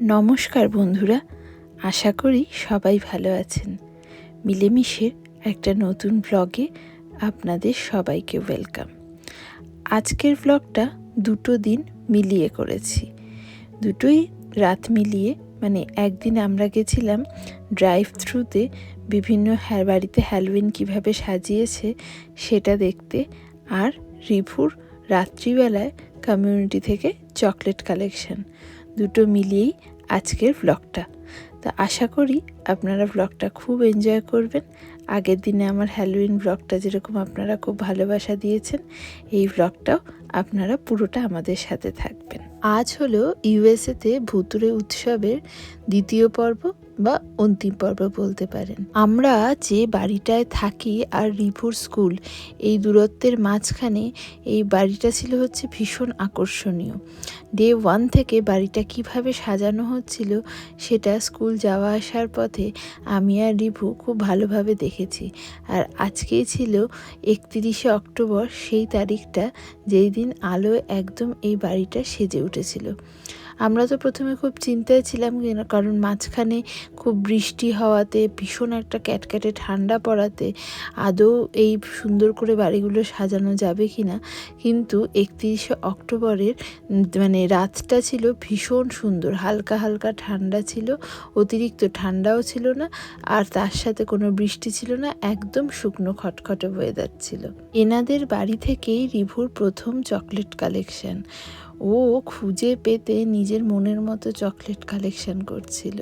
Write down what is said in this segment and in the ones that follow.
নমস্কার বন্ধুরা, আশা করি সবাই ভালো আছেন। মিলেমিশে একটা নতুন ব্লগে আপনাদের সবাইকে ওয়েলকাম আজকের ব্লগটা দুটো দিন মিলিয়ে করেছি। দুটোই রাত মিলিয়ে মানে একদিন আমরা গেছিলাম ড্রাইভ থ্রুতে বিভিন্ন হ্যাঁ বাড়িতে হ্যালোইন কীভাবে সাজিয়েছে সেটা দেখতে আর রিভুর রাত্রিবেলায় কমিউনিটি থেকে চকলেট কালেকশন দুটো মিলিয়েই আজকের ব্লগটা তো আশা করি আপনারা ব্লগটা খুব এনজয় করবেন। আগের দিনে আমার হ্যালোইন ব্লগটা যেরকম আপনারা খুব ভালোবাসা দিয়েছেন, এই ব্লগটাও আপনারা পুরোটা আমাদের সাথে থাকবেন। আজ হলো ইউএসএতে ভুতুরে উৎসবের দ্বিতীয় পর্ব। বা অন্তিম পর্ব বলতে পারেন। আমরা যে বাড়িটায় থাকি আর রিভুর স্কুল, এই দূরত্বের মাঝখানে এই বাড়িটা ছিল হচ্ছে ভীষণ আকর্ষণীয়। ডে ওয়ান থেকে বাড়িটা কীভাবে সাজানো হচ্ছিল, সেটা স্কুল যাওয়া আসার পথে আমি আর রিভু খুব ভালোভাবে দেখেছি। আর আজকেই ছিল একত্রিশে অক্টোবর, সেই তারিখটা যেই দিন আলো একদম এই বাড়িটা সেজে উঠেছিল। আমরা তো প্রথমে খুব চিন্তায় ছিলাম কারণ মাঝখানে খুব বৃষ্টি হওয়াতে, ভীষণ একটা ক্যাটক্যাটে ঠান্ডা পড়াতে আদৌ এই সুন্দর করে বাড়িগুলো সাজানো যাবে কি না। কিন্তু একত্রিশে অক্টোবরের মানে রাতটা ছিল ভীষণ সুন্দর, হালকা হালকা ঠান্ডা ছিল, অতিরিক্ত ঠান্ডাও ছিল না, আর তার সাথে কোনো বৃষ্টি ছিল না, একদম শুকনো খটখটে ওয়েদার ছিল। এনাদের বাড়ি থেকেই রিভুর প্রথম চকলেট কালেকশন ও খুঁজে পেতে নিজের মনের মতো চকলেট কালেকশন করছিল।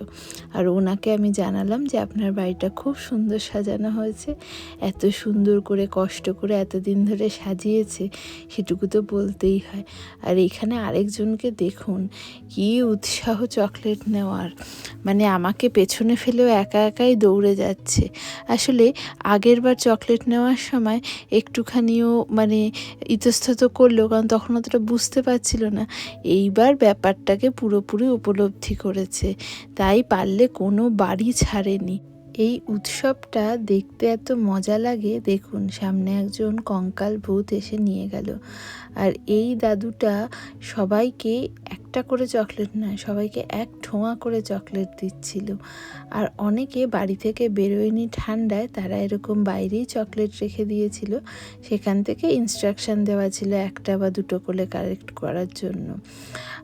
আর ওনাকে আমি জানালাম যে আপনার বাড়িটা খুব সুন্দর সাজানো হয়েছে, এত সুন্দর করে, কষ্ট করে এতদিন ধরে সাজিয়েছে, সেটুকু তো বলতেই হয়। আর এখানে আরেকজনকে দেখুন, কি উৎসাহ চকলেট নেওয়ার। মানে আমাকে পেছনে ফেলেও একা একাই দৌড়ে যাচ্ছে। আসলে আগের বার চকলেট নেওয়ার সময় একটুখানিও মানে ইতস্তত করল কারণ তখন অতটা বুঝতে পারছিল না। এইবার ব্যাপারটাকে পুরোপুরি উপলব্ধি করেছে। তাই পারলে কোনো বাড়ি ছাড়েনি। এই উৎসবটা দেখতে এত মজা লাগে। দেখুন, সামনে একজন কঙ্কাল ভূত এসে নিয়ে গেল। আর এই দাদুটা সবাইকে একটা করে চকলেট নয় সবাইকে এক ঠোঁয়া করে চকলেট দিচ্ছিল। আর অনেকে বাড়ি থেকে বেরোয়নি ঠান্ডায়, তারা এরকম বাইরেই চকলেট রেখে দিয়েছিল। সেখান থেকে ইনস্ট্রাকশান দেওয়া ছিল একটা বা দুটো করে কালেক্ট করার জন্য।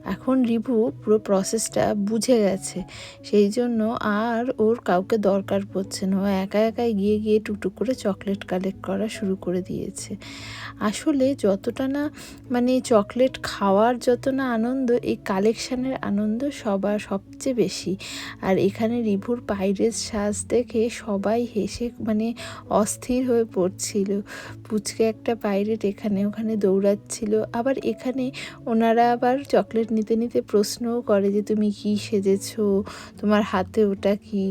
এখন রিভু পুরো প্রসেসটা বুঝে গেছে। সেই জন্য আর ওর কাউকে দরকার পড়ছে না। ও একা একাই গিয়ে গিয়ে টুকটুক করে চকলেট কালেক্ট করা শুরু করে দিয়েছে। আসলে যতটা না মানে চকলেট খাওয়ার যত না আনন্দ, এই কালেকশানের আনন্দ সবার সবচেয়ে বেশি। আর এখানে রিভুর পাইরেস সাজ দেখে সবাই হেসে মানে অস্থির হয়ে পড়ছিল। পুচকে একটা পাইরেট এখানে ওখানে দৌড়াচ্ছিল। আবার এখানে ওনারা আবার চকলেট নিতে নিতে প্রশ্নও করে যে, তুমি কি সেজেছো? তোমার হাতে ওটা কি?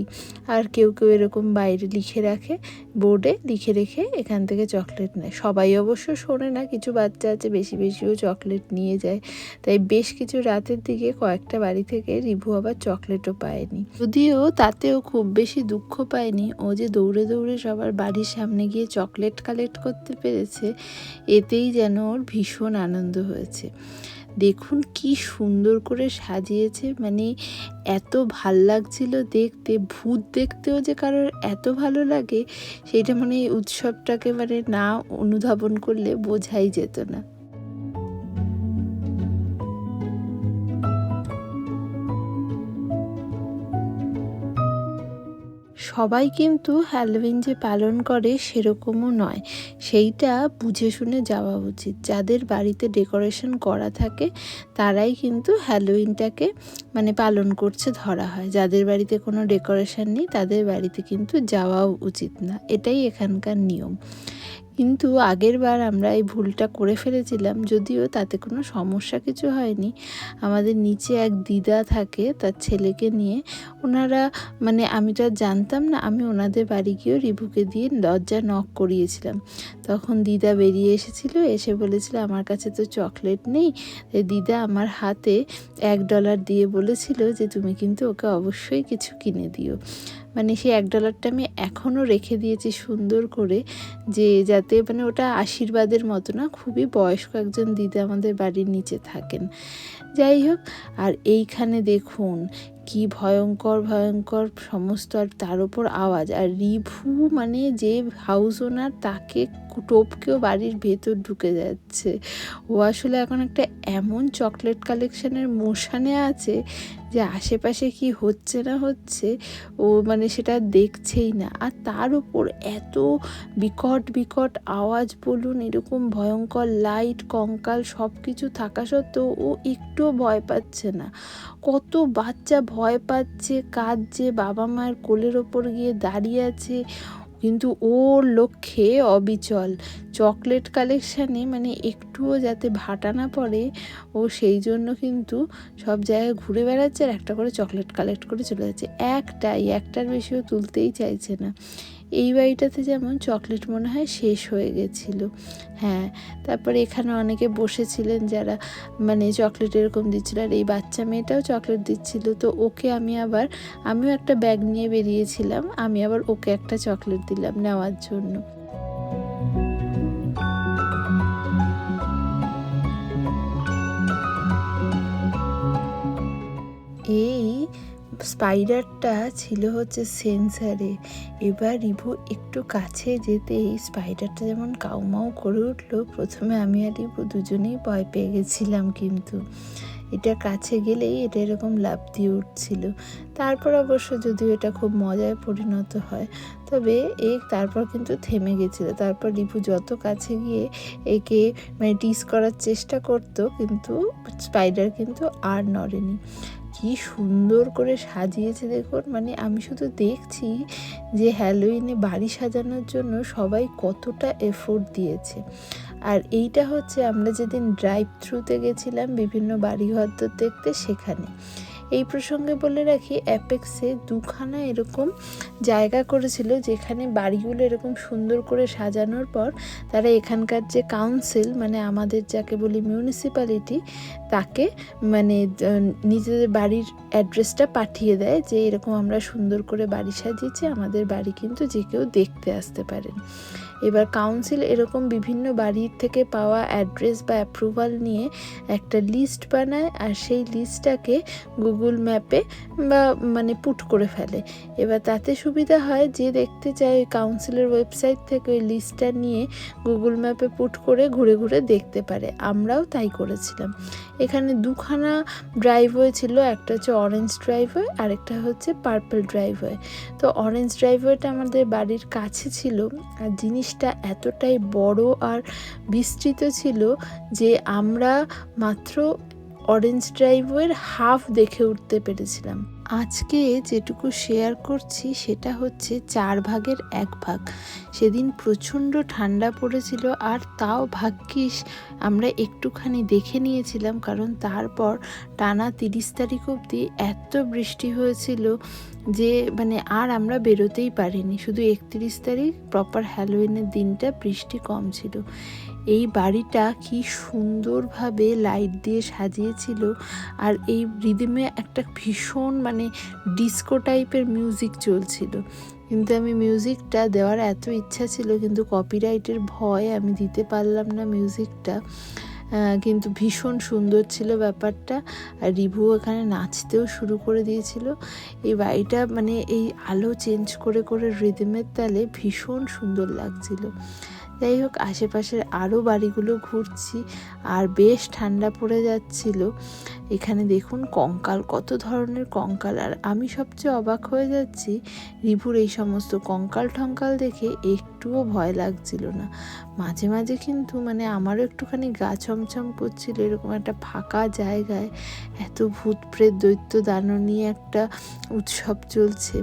আর কেউ কেউ এরকম বাইরে লিখে রাখে, বোর্ডে লিখে রেখে এখান থেকে চকলেট নেয়। সবাই অবশ্য শোনে না, কিছু বাচ্চা আছে বেশি বেশিও চকলেট নিয়ে যায়। তাই বেশ কিছু রাতের দিকে কয়েকটা বাড়ি থেকে রিভু আবার চকলেটও পায়নি। যদিও তাতেও খুব বেশি দুঃখ পায়নি, ও যে দৌড়ে দৌড়ে সবার বাড়ির সামনে গিয়ে চকলেট কালেক্ট করতে পেরেছে, এতেই যেন ওর ভীষণ আনন্দ হয়েছে। দেখুন কি সুন্দর করে সাজিয়েছে মানে এত ভালো লাগছিল দেখতে, ভূত দেখতেও যে কারোর এত ভালো লাগে সেটা মানে এই উৎসবটাকে মানে না অনুধাবন করলে বোঝাই যেত না। সবাই কিন্তু হ্যালোইন যে পালন করে সেরকমও নয়। সেইটা বুঝে শুনে যাওয়া উচিত। যাদের বাড়িতে ডেকোরেশন করা থাকে, তারাই কিন্তু হ্যালোইনটাকে মানে পালন করছে ধরা হয়। যাদের বাড়িতে কোনো ডেকোরেশন নেই, তাদের বাড়িতে কিন্তু যাওয়াও উচিত না। এটাই এখানকার নিয়ম। কিন্তু আগের বার আমরা এই ভুলটা করে ফেলেছিলাম, যদিও তাতে কোনো সমস্যা কিছু হয়নি। আমাদের নিচে এক দিদা থাকে, তার ছেলেকে নিয়ে। ওনারা মানে আমি তো আর জানতাম না, আমি ওনাদের বাড়ি গিয়েও রিভুকে দিয়ে দরজা নক করিয়েছিলাম। তখন দিদা বেরিয়ে এসেছিল, এসে বলেছিল, আমার কাছে তো চকলেট নেই। দিদা আমার হাতে এক ডলার দিয়ে বলেছিল যে, তুমি কিন্তু ওকে অবশ্যই কিছু কিনে দিও। মানে সেই এক ডলারটা আমি এখনও রেখে দিয়েছি সুন্দর করে যে যাতে মানে ওটা আশীর্বাদের মতো না, খুবই বয়স্ক একজন দিদি আমাদের বাড়ির নিচে থাকেন। যাই হোক, আর এইখানে দেখুন কি ভয়ঙ্কর ভয়ঙ্কর সমস্ত আর তার উপর আওয়াজ। আর রিভু মানে যে হাউস ওনার তাকে টোপকেও বাড়ির ভেতর ঢুকে যাচ্ছে। ও আসলে এখন একটা এমন চকলেট কালেকশনের মোশানে আছে যে আশেপাশে কি হচ্ছে না হচ্ছে, ও মানে সেটা দেখছেই না। আর তার উপর এত বিকট বিকট আওয়াজ বলুন, এরকম ভয়ঙ্কর লাইট কঙ্কাল সব কিছু থাকা সত্ত্বেও ও একটুও ভয় পাচ্ছে না। কত বাচ্চা ভয় পাচ্ছে, কাঁদছে, বাবা মায়ের কোলের ওপর গিয়ে দাঁড়িয়ে আছে। কিন্তু ওর লক্ষ্যে অবিচল। চকলেট কালেকশানে মানে একটুও যাতে ভাটা না পড়ে, ও সেই জন্য কিন্তু সব জায়গায় ঘুরে বেড়াচ্ছে আর একটা করে চকলেট কালেক্ট করে চলে যাচ্ছে। একটাই, একটার বেশিও তুলতেই চাইছে না। এই বাড়িটাতে যেমন চকলেট মনে হয় শেষ হয়ে গেছিল। হ্যাঁ তারপরে এখানে অনেকে বসেছিলেন যারা মানে চকলেট এরকম দিচ্ছিল। আর এই বাচ্চা মেয়েটাও চকলেট দিচ্ছিল। তো ওকে আমি আবার, আমিও একটা ব্যাগ নিয়ে বেরিয়েছিলাম। আমি আবার ওকে একটা চকলেট দিলাম নেওয়ার জন্য। এই স্পাইডারটা ছিল হচ্ছে সেন্সারে। এবার রিভু একটু কাছে যেতেই স্পাইডারটা যেমন কাউমাউ করে উঠল, প্রথমে আমি আর রিভু দুজনেই ভয় পেয়ে গেছিলাম কিন্তু। এটা কাছে গেলেই এটা এরকম লাভ দিয়ে উঠছিল। তারপর অবশ্য যদিও এটা খুব মজায় পরিণত হয়, তবে এ তারপর কিন্তু থেমে গেছিল। তারপর রিভু যত কাছে গিয়ে একে মানে টিস করার চেষ্টা করতো, কিন্তু স্পাইডার কিন্তু আর নড়েনি। কি সুন্দর করে সাজিয়েছে দেখুন। মানে আমি শুধু দেখছি যে হ্যালোইনে বাড়ি সাজানোর জন্য সবাই কতটা এফোর্ট দিয়েছে। আর এইটা হচ্ছে আমরা যেদিন ড্রাইভ থ্রুতে গেছিলাম বিভিন্ন বাড়িঘর দেখতে সেখানে। এই প্রসঙ্গে বলে রাখি অ্যাপেক্সে দুখানা এরকম জায়গা করেছিল যেখানে বাড়িগুলো এরকম সুন্দর করে সাজানোর পর তারা এখানকার যে কাউন্সিল মানে আমাদের যাকে বলি মিউনিসিপ্যালিটি তাকে মানে নিজেদের বাড়ির অ্যাড্রেসটা পাঠিয়ে দেয় যে এরকম আমরা সুন্দর করে বাড়ি সাজিয়েছি, আমাদের বাড়ি কিন্তু যে কেউ দেখতে আসতে পারেন। এবার কাউন্সিল এরকম বিভিন্ন বাড়ির থেকে পাওয়া অ্যাড্রেস বা অ্যাপ্রুভাল নিয়ে একটা লিস্ট বানায় আর সেই লিস্টটাকে গুগল ম্যাপে বা মানে পুট করে ফেলে। এবার তাতে সুবিধা হয় যে দেখতে চায় ওই কাউন্সিলের ওয়েবসাইট থেকে ওই লিস্টটা নিয়ে গুগল ম্যাপে পুট করে ঘুরে ঘুরে দেখতে পারে। আমরাও তাই করেছিলাম। এখানে দুখানা ড্রাইভওয়ে ছিল, একটা হচ্ছে অরেঞ্জ ড্রাইভওয়ে আরেকটা হচ্ছে পার্পল ড্রাইভওয়ে তো অরেঞ্জ ড্রাইভওয়েটা আমাদের বাড়ির কাছে ছিল আর জিনিসটা এতটাই বড় আর বিস্তৃত ছিল যে আমরা মাত্র অরেঞ্জ ড্রাইভওয়ের হাফ দেখে উঠতে পেরেছিলাম। আজকে যেটুকু শেয়ার করছি সেটা হচ্ছে চার ভাগের এক ভাগ। সেদিন প্রচণ্ড ঠান্ডা পড়েছিল আর তাও ভাগ্যিস আমরা একটুখানি দেখে নিয়েছিলাম কারণ তারপর টানা তিরিশ তারিখ অবধি এত বৃষ্টি হয়েছিল যে মানে আর আমরা বেরোতেই পারিনি। শুধু একত্রিশ তারিখ প্রপার হ্যালোইনের দিনটা বৃষ্টি কম ছিল। এই বাড়িটা কি সুন্দরভাবে লাইট দিয়ে সাজিয়েছিল। আর এই রিদিমে একটা ভীষণ মানে ডিস্কো টাইপের মিউজিক চলছিল। কিন্তু আমি মিউজিকটা দেওয়ার এত ইচ্ছা ছিল, কিন্তু কপিরাইটের ভয় আমি দিতে পারলাম না মিউজিকটা কিন্তু ভীষণ সুন্দর ছিল ব্যাপারটা। আর রিভু এখানে নাচতেও শুরু করে দিয়েছিল। এই বাড়িটা মানে এই আলো চেঞ্জ করে করে রিদমের তালে ভীষণ সুন্দর লাগছিল। যাই হোক, আশেপাশের আরও বাড়িগুলো ঘুরছি আর বেশ ঠান্ডা পড়ে যাচ্ছিল। এখানে দেখুন কঙ্কাল, কত ধরনের কঙ্কাল। আর আমি সবচেয়ে অবাক হয়ে যাচ্ছি রিভুর এই সমস্ত কঙ্কাল ঠঙ্কাল দেখে একটুও ভয় লাগছিল না। মাঝে মাঝে কিন্তু মানে আমারও একটুখানি গা ছমছম করছিল এরকম একটা ফাঁকা জায়গায়। এত ভূত প্রেত দৈত্য দানো নিয়ে একটা উৎসব চলছে।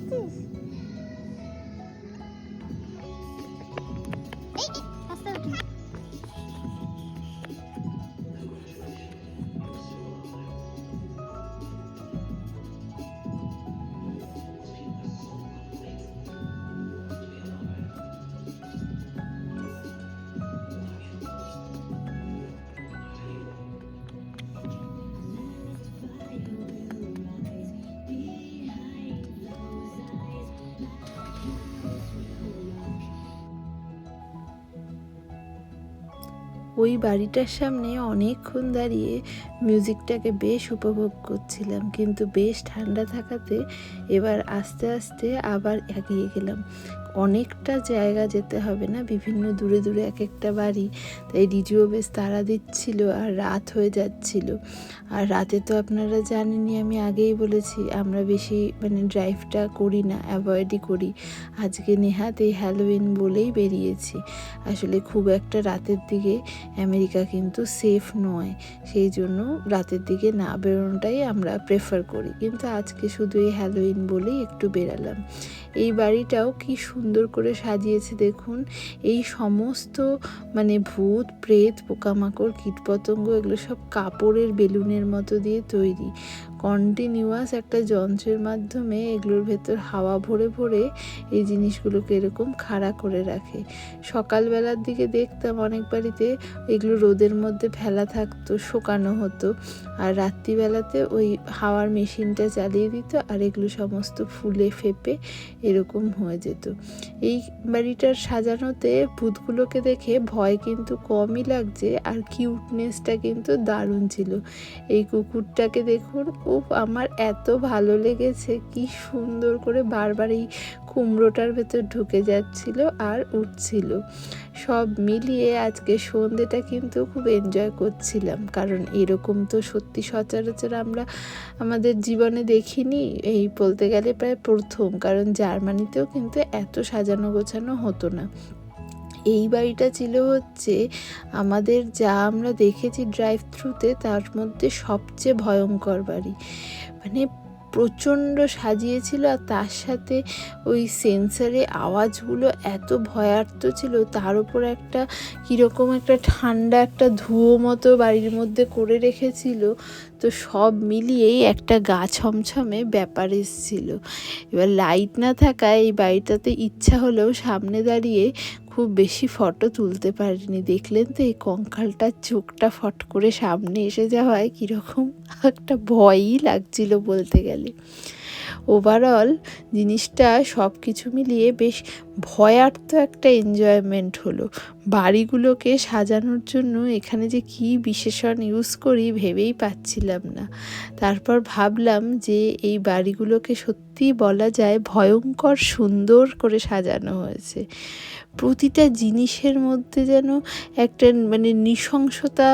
আছিস ওই বাড়িটার সামনে অনেকক্ষণ দাঁড়িয়ে মিউজিকটাকে বেশ উপভোগ করছিলাম। কিন্তু বেশ ঠান্ডা থাকাতে এবার আস্তে আস্তে আবার এগিয়ে গেলাম। অনেকটা জায়গা যেতে হবে না? বিভিন্ন দূরে দূরে এক একটা বাড়ি। তাই রিজুও বেশ তাড়া দিচ্ছিল আর রাত হয়ে যাচ্ছিল। আর রাতে তো আপনারা জানেনই, আমি আগেই বলেছি, আমরা বেশি মানে ড্রাইভটা করি না, অ্যাভয়েডই করি। আজকে নেহাত এই হ্যালোইন বলেই বেরিয়েছি। আসলে খুব একটা রাতের দিকে আমেরিকা কিন্তু সেফ নয়। সেই জন্য রাতের দিকে না বেরোনোটাই আমরা প্রেফার করি। কিন্তু আজকে শুধু এই হ্যালোইন বলেই একটু বেরালাম। এই বাড়িটাও কি সুন্দর করে সাজিয়েছে, দেখুন। এই সমস্ত মানে ভূত, প্রেত, পোকামাকড়, কীটপতঙ্গ, এগুলো সব কাপড়ের বেলুনের মতো দিয়ে তৈরি। কন্টিনিউয়াস একটা যন্ত্রের মাধ্যমে এগুলোর ভেতর হাওয়া ভরে ভরে এই জিনিসগুলোকে এরকম খাড়া করে রাখে। সকালবেলার দিকে দেখতাম অনেক বাড়িতে এগুলো রোদের মধ্যে ফেলা থাকতো, শোকানো হতো। আর রাত্রিবেলাতে ওই হাওয়ার মেশিনটা চালিয়ে দিত আর এগুলো সমস্ত ফুলে, ফেপে এরকম হয়ে যেত। এই বাড়িটার সাজানোতে ভূতগুলোকে দেখে ভয় কিন্তু কমই লাগছে আর কিউটনেসটা কিন্তু দারুণ ছিল। এই কুকুরটাকে দেখুন ও আমার এত ভালো লেগেছে, কি সুন্দর করে বারবার এই কুমড়োটার ভেতর ঢুকে যাচ্ছিল আর উঠছিল। সব মিলিয়ে আজকে সন্ধেটা কিন্তু খুব এনজয় করছিলাম। কারণ এরকম তো সত্যি সচরাচর আমরা আমাদের জীবনে দেখিনি, এই বলতে গেলে প্রায় প্রথম। কারণ জার্মানিতেও কিন্তু এত সাজানো গোছানো হতো না। এই বাড়িটা ছিল হচ্ছে আমাদের যা আমরা দেখেছি ড্রাইভ থ্রুতে তার মধ্যে সবচেয়ে ভয়ঙ্কর বাড়ি। মানে প্রচণ্ড সাজিয়েছিল আর তার সাথে ওই সেন্সারে আওয়াজগুলো এত ভয়ার্থ ছিল, তার উপর একটা কীরকম একটা ঠান্ডা একটা ধুয়ো মতো বাড়ির মধ্যে করে রেখেছিল। তো সব মিলিয়েই একটা গা ছমছমে ব্যাপার এসেছিল। এবার লাইট না থাকায় এই বাড়িটাতে ইচ্ছা হলেও সামনে দাঁড়িয়ে খুব বেশি ফটো তুলতে পারিনি। দেখলেন তো এই কঙ্কালটার চোখটা ফট করে সামনে এসে যাওয়ায় কীরকম একটা ভয়ই লাগছিল বলতে গেলে। ওভারঅল জিনিসটা সব কিছু মিলিয়ে বেশ ভয়ার্থ একটা এনজয়মেন্ট হলো। বাড়িগুলোকে সাজানোর জন্য এখানে যে কি বিশেষণ ইউজ করি ভেবেই পাচ্ছিলাম না। তারপর ভাবলাম যে এই বাড়িগুলোকে সত্যি বলা যায় ভয়ঙ্কর সুন্দর করে সাজানো হয়েছে। প্রতিটা জিনিসের মধ্যে যেন একটা মানে নৃশংসতা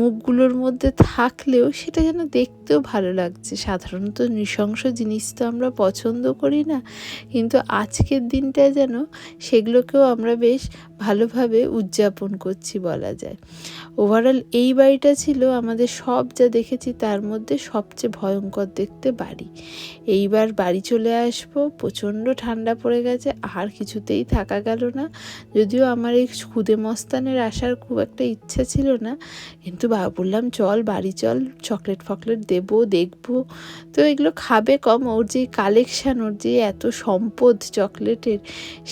মুখগুলোর মধ্যে থাকলেও সেটা যেন দেখতেও ভালো লাগছে। সাধারণত নৃশংস জিনিস তো আমরা পছন্দ করি না, কিন্তু আজকের দিনটা যেন সেগুলোকেও আমরা বেশ ভালোভাবে উদযাপন করছি বলা যায়। ওভারঅল এই বাড়িটা ছিল আমাদের সব যা দেখেছি তার মধ্যে সবচেয়ে ভয়ঙ্কর দেখতে বাড়ি। এইবার বাড়ি চলে আসব, প্রচণ্ড ঠান্ডা পড়ে গেছে, আর কিছুতেই থাকা গেল না। যদিও আমার এই খুদে মস্তানের আসার খুব একটা ইচ্ছা ছিল না, কিন্তু বললাম, চল বাড়ি চল, চকলেট ফকলেট দেবো, দেখব। তো এগুলো খাবে কম, ওর যে কালেকশান ওর যে এত সম্পদ চকলেটের,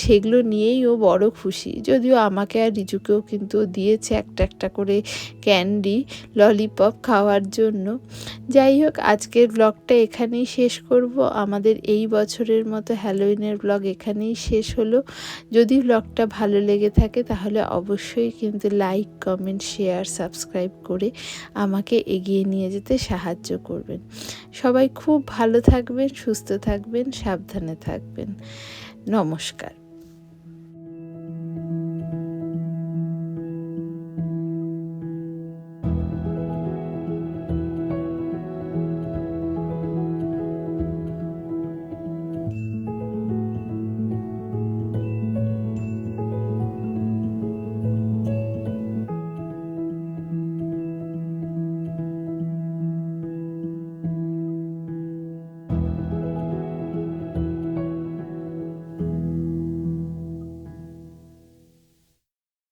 সেগুলো নিয়েই ও বড় খুশি। যদিও আমাকে আর রিজুকেও কিন্তু দিয়েছে একটা একটা করে ক্যান্ডি, ললিপপ খাওয়ার জন্য। যাই হোক, আজকের ব্লগটা এখানেই শেষ করব। আমাদের এই বছরের মতো হ্যালোইনের ব্লগ এখানেই শেষ হলো। যদি ব্লগটা ভালো লেগে থাকে, তাহলে অবশ্যই কিন্তু লাইক, কমেন্ট, শেয়ার, সাবস্ক্রাইব করে আমাকে এগিয়ে নিয়ে যেতে সাহায্য করবেন। সবাই খুব ভালো থাকবেন, সুস্থ থাকবেন, সাবধানে থাকবেন। নমস্কার।